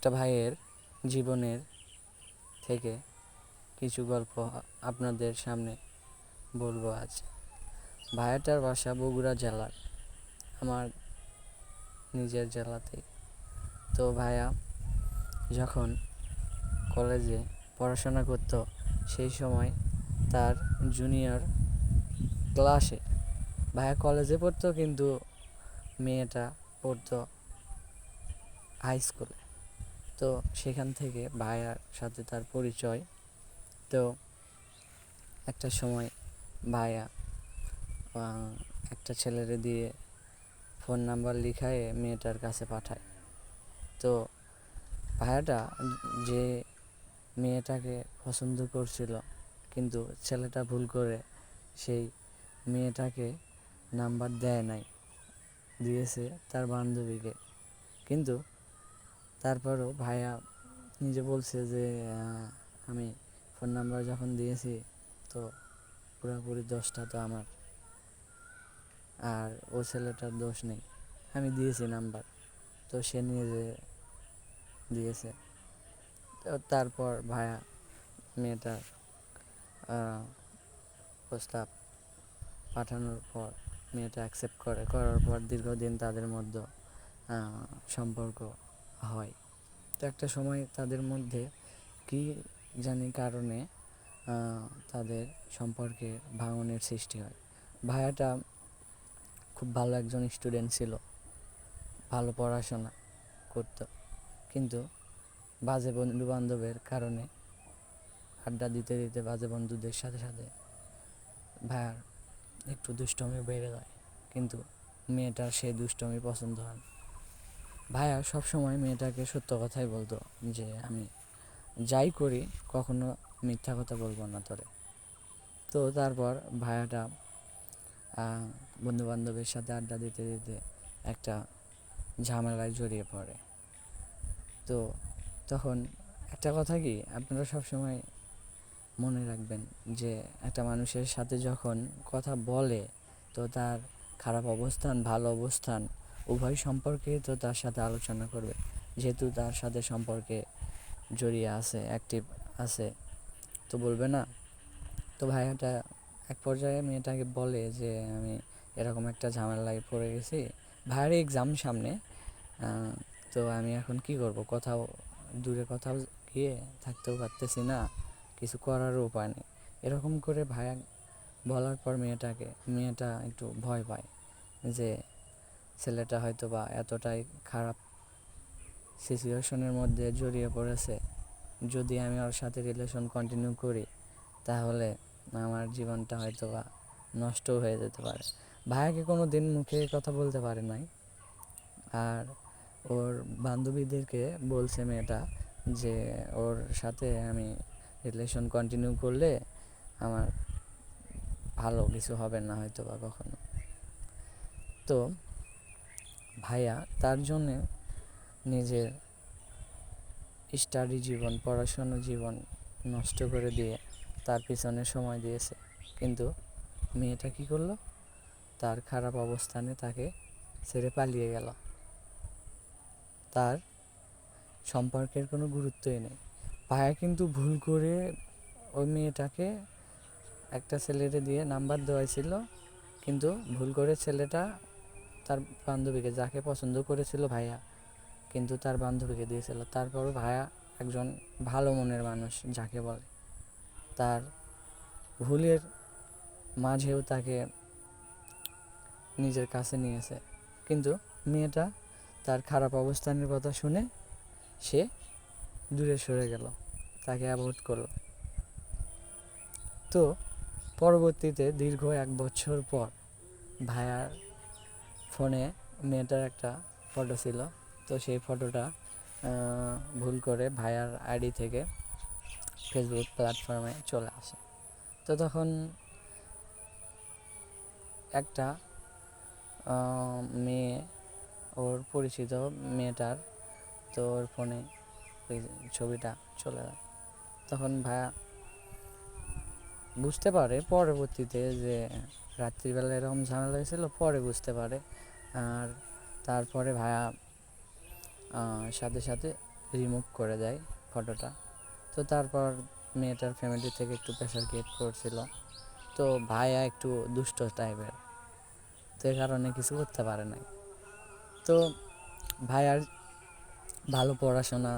একটা ভাইয়ের জীবনের থেকে কিছু গল্প আপনাদের সামনে বলব আজ। ভাইয়াটার বাসা বগুড়া জেলার, আমার নিজের জেলাতেই তো ভাইয়া, যখন কলেজে পড়াশোনা করতো, সেই সময় তার জুনিয়র ক্লাসে ভাইয়া কলেজে পড়তো, কিন্তু মেয়েটা পড়তো হাই স্কুলে তো সেখান থেকে ভাইয়ার সাথে তার পরিচয়। তো একটা সময় ভাইয়া একটা ছেলেরে দিয়ে ফোন নাম্বার লিখায়ে মেয়েটার কাছে পাঠায়। তো ভাইয়াটা যে মেয়েটাকে পছন্দ করছিল, কিন্তু ছেলেটা ভুল করে সেই মেয়েটাকে নাম্বার দেয় নাই, দিয়েছে তার বান্ধবীকে। কিন্তু তারপরও ভাইয়া নিজে বলছে যে আমি ফোন নাম্বার যখন দিয়েছি, তো পুরোপুরি দোষটা তো আমার। আর ও ছেলেটার দোষ নেই। আমি দিয়েছি নাম্বার তো সে নিয়ে নিজে দিয়েছে। তো তারপর ভাইয়া মেয়েটার প্রস্তাব পাঠানোর পর মেয়েটা অ্যাকসেপ্ট করে। করার পর দীর্ঘদিন তাদের মধ্যে সম্পর্ক হয়। তো একটা সময় তাদের মধ্যে কি জানি কারণে তাদের সম্পর্কে ভাঙনের সৃষ্টি হয় ভাইয়াটা খুব ভালো একজন স্টুডেন্ট ছিল, ভালো পড়াশোনা করতো, কিন্তু বাজে বন্ধু বান্ধবের কারণে আড্ডা দিতে দিতে বাজে বন্ধুদের সাথে সাথে ভাইয়ার একটু দুষ্টমি বেড়ে যায়, কিন্তু মেয়েটার সেই দুষ্টমি পছন্দ হয়। ভাইয়া সবসময় মেয়েটাকে সত্য কথাই বলতো যে, আমি যাই করি, কখনো মিথ্যা কথা বলব না তোরে। তো তারপর ভাইয়াটা বন্ধু বান্ধবের সাথে আড্ডা দিতে দিতে একটা ঝামেলায় জড়িয়ে পড়ে। তো তখন একটা কথা কি, আপনারা সবসময় মনে রাখবেন যে, একটা মানুষের সাথে যখন কথা বলে, তো তার খারাপ অবস্থান, ভালো অবস্থান উভয় সম্পর্কে তো তার সাথে আলোচনা করবে। যেহেতু তার সাথে সম্পর্কে জড়িয়ে আছে অ্যাক্টিভ আছে, তো বলবে না। তো ভাইয়াটা এক পর্যায়ে মেয়েটাকে বলে যে, আমি এরকম একটা ঝামেলায় পড়ে গেছি। ভাইয়ের এক্সাম সামনে তো আমি এখন কি করব? কোথাও দূরে কোথাও গিয়ে থাকতেও পারতেছি না। কিছু করারও উপায় নেই। এরকম করে ভাইয়া বলার পর মেয়েটাকে, মেয়েটা একটু ভয় পায় যে ছেলেটা হয়তো বা এতটাই খারাপ সিচুয়েশনের মধ্যে জড়িয়ে পড়েছে। যদি আমি ওর সাথে রিলেশন কন্টিনিউ করি, তাহলে আমার জীবনটা হয়তো বা নষ্ট হয়ে যেতে পারে। ভাইয়াকে কোনো দিন মুখে কথা বলতে পারে নাই। আর ওর বান্ধবীদেরকে বলছে মেয়েটা যে, ওর সাথে আমি রিলেশন কন্টিনিউ করলে আমার ভালো কিছু হবে না হয়তো বা কখনো। তো ভাইয়া, তার জন্যে নিজের স্টাডি জীবন, পড়াশোনা জীবন নষ্ট করে দিয়ে তার পিছনে সময় দিয়েছে। কিন্তু মেয়েটা কী করল? তার খারাপ অবস্থানে তাকে ছেড়ে পালিয়ে গেল। তার সম্পর্কের কোনো গুরুত্বই নেই। ভাইয়া কিন্তু ভুল করে ওই মেয়েটাকে একটা ছেলেটা দিয়ে নাম্বার দেওয়াইছিল, কিন্তু ভুল করে ছেলেটা তার বান্ধবীকে যাকে পছন্দ করেছিল ভাইয়া, কিন্তু তার বান্ধবীকে দিয়েছিল। তারপরও ভাইয়া একজন ভালো মনের মানুষ যাকে বলে। তার ভুলের মাঝেও তাকে নিজের কাছে নিয়েছে। কিন্তু মেয়েটা তার খারাপ অবস্থানের কথা শুনে সে দূরে সরে গেল। তাকে অ্যাভয়েড করল। তো পরবর্তীতে দীর্ঘ এক বছর পর ভাইয়ার ফোনে মেয়েটার একটা ফটো ছিল। তো সেই ফটোটা ভুল করে ভাইয়ার আইডি থেকে ফেসবুক প্ল্যাটফর্মে চলে আসে। তো তখন একটা মেয়ে ওর পরিচিত মেয়েটার, তো ওর ফোনে ছবিটা চলে যায়। তখন ভাইয়া বুঝতে পারে পরবর্তীতে যে রাত্রিবেলা এরকম ঝামেলা হয়েছিল পরে বুঝতে পারে। আর তারপরে আহ, সাথে সাথে রিমুভ করে দেয় ফটোটা তো তারপর মেয়েটার ফ্যামিলি থেকে একটু প্রেশার ক্রিয়েট করছিল। তো ভাইয়া একটু দুষ্ট টাইপের তো এই কারণে কিছু করতে পারে নাই। তো ভাইয়ার ভালো পড়াশোনা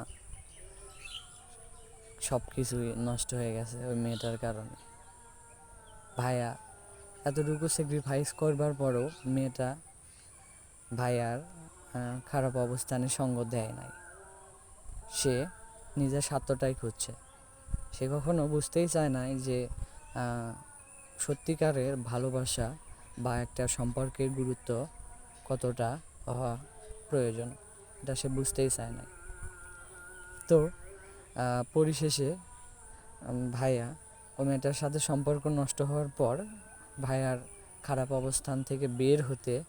সব কিছুই নষ্ট হয়ে গেছে ওই মেয়েটার কারণে। ভাইয়া এতটুকু স্যাক্রিফাইস করবার পরও মেয়েটা ভাইয়ার খারাপ অবস্থানে সঙ্গ দেয় নাই। সে নিজের স্বার্থটাই খুঁজছে। সে কখনো বুঝতেই চায় নাই যে সত্যিকারের ভালোবাসা বা একটা সম্পর্কের গুরুত্ব কতটা হওয়া প্রয়োজন, এটা সে বুঝতেই চায় না তো পরিশেষে ভাইয়া ও মেয়েটার সাথে সম্পর্ক নষ্ট হওয়ার পর ভাইয়ার খারাপ অবস্থান থেকে বের হতে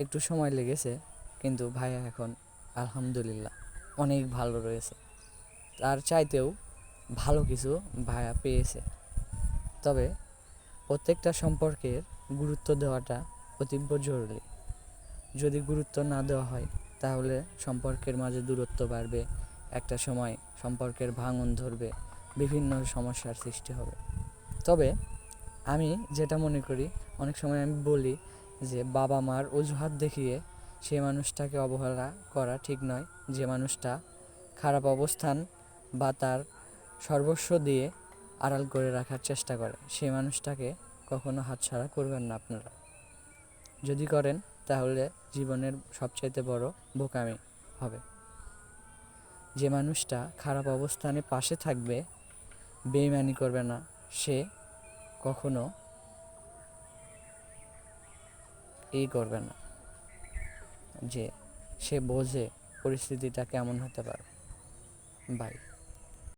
একটু সময় লেগেছে, কিন্তু ভাইয়া এখন আলহামদুলিল্লাহ অনেক ভালো রয়েছে। তার চাইতেও ভালো কিছু ভাইয়া পেয়েছে। তবে প্রত্যেকটা সম্পর্কের গুরুত্ব দেওয়াটা অতীব জরুরি। যদি গুরুত্ব না দেওয়া হয়, তাহলে সম্পর্কের মাঝে দূরত্ব বাড়বে, একটা সময় সম্পর্কের ভাঙন ধরবে, বিভিন্ন সমস্যার সৃষ্টি হবে। তবে আমি যেটা মনে করি, অনেক সময় আমি বলি যে বাবা মার অজুহাত দেখিয়ে সে মানুষটাকে অবহেলা করা ঠিক নয়। যে মানুষটা খারাপ অবস্থান বা তার সর্বস্ব দিয়ে আড়াল করে রাখার চেষ্টা করে সেই মানুষটাকে কখনো হাতছাড়া করবেন না আপনারা। যদি করেন, তাহলে জীবনের সবচাইতে বড় বোকামি হবে। যে মানুষটা খারাপ অবস্থানে পাশে থাকবে, বেইমানি করবে না। সে কখনো এই করবে না যে সে বোঝে পরিস্থিতিটা কেমন হতে পারে। বাই